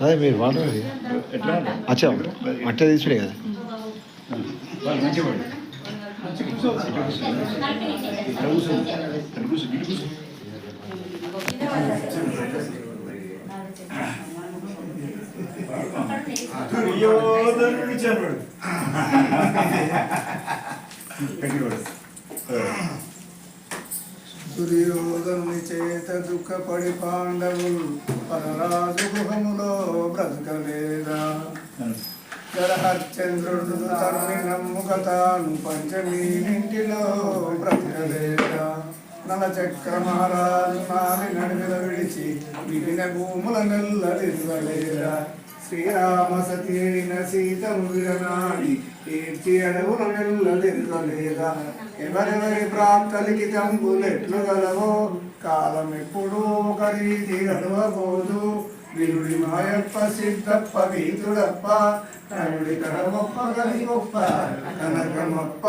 అదే మీరు వాడరు ఎట్లా అచ్చా అట్టే తీసుడే కదా. దుర్యోధనుడి చనుడు దుఃఖపడి పాండవులు పరరాజు గృహములో బ్రతకలేదా? జరహర్చంద్రుడు తరుణి నమ్ముక తాను పంచమీ ఇంటిలో బ్రతకలేదా? నల చక్ర మహారాజు మారి నడుగుల విడిచి మిగిలిన భూముల నెల్ల తిరగలేదా శ్రీరామ సతి అయిన సీతము విడనాడి కీర్తి అడవుల నెల్ల తిరగలేదా ఎవరెవరి ప్రాప్తలికి తంబులెట్లు గలవో కాలం ఎప్పుడూ ఒక రీతి గడవబోదు విరుడి మాయప్ప సిద్ధప్ప వీతుడప్ప కనుడి కడమప్ప కలి గొప్ప కనకమప్ప.